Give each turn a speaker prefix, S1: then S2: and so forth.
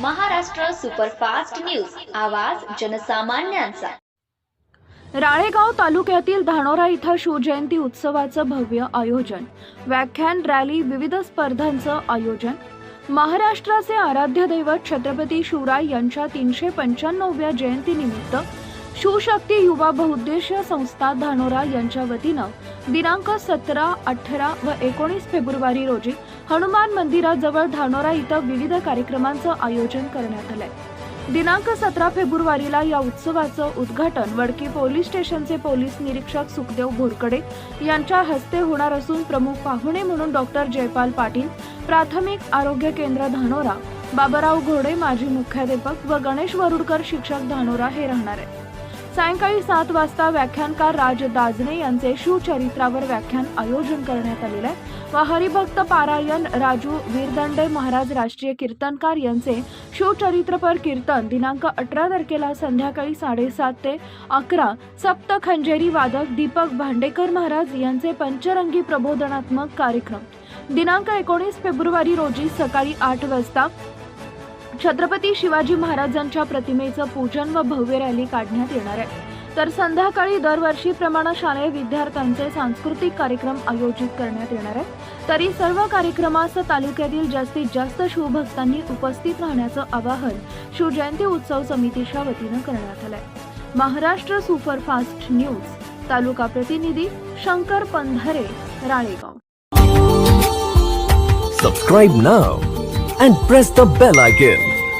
S1: Maharashtra superfast news आवाज जनसामान्यांचा.
S2: राळेगाव तालुक्यातील धानोरा इथं शिवजयंती उत्सवाचं भव्य आयोजन. व्याख्यान रॅली विविध स्पर्धांचं आयोजन. महाराष्ट्राचे आराध्य दैवत छत्रपती शिवराय यांच्या तीनशे पंच्याण्णवव्या जयंतीनिमित्त शिवशक्ती युवा बहुउद्देशीय संस्था धानोरा यांच्या वतीनं दिनांक सतरा अठरा व एकोणीस फेब्रुवारी रोजी हनुमान मंदिराजवळ धानोरा इथं विविध कार्यक्रमांचं आयोजन करण्यात आलंय. दिनांक सतरा फेब्रुवारीला या उत्सवाचं उद्घाटन वडकी पोलीस स्टेशनचे पोलीस निरीक्षक सुखदेव भोरकडे यांच्या हस्ते होणार असून प्रमुख पाहुणे म्हणून डॉक्टर जयपाल पाटील प्राथमिक आरोग्य केंद्र धानोरा बाबाराव घोडे माजी मुख्याध्यापक व गणेश वरुडकर शिक्षक धानोरा हे राहणार आहेत. सायंकाळी सात वाजता व्याख्यानकार राज दाजने यांचे शिवचरित्रावर व्याख्यान आयोजन करण्यात आलेलं आहे. व हरिभक्त पारायण राजू वीरदंडे महाराज राष्ट्रीय कीर्तनकार यांचे शिवचरित्रपर कीर्तन दिनांक अठरा तारखेला संध्याकाळी साडेसात ते अकरा. सप्त खंजेरी वादक दीपक भांडेकर महाराज यांचे पंचरंगी प्रबोधनात्मक कार्यक्रम. दिनांक एकोणीस फेब्रुवारी रोजी सकाळी आठ वाजता छत्रपती शिवाजी महाराजांच्या प्रतिमेचं पूजन व भव्य रॅली काढण्यात येणार आहे. तर संध्याकाळी दरवर्षीप्रमाणे शालेय विद्यार्थ्यांचे सांस्कृतिक कार्यक्रम आयोजित करण्यात येणार आहे. तरी सर्व कार्यक्रमास तालुक्यातील जास्तीत जास्त शिवभक्तांनी उपस्थित राहण्याचं आवाहन शिवजयंती उत्सव समितीच्या वतीनं करण्यात आलंय. महाराष्ट्र सुपरफास्ट न्यूज तालुका प्रतिनिधी Shankar Pandhare Ralegaon.
S3: Subscribe now and press the bell icon.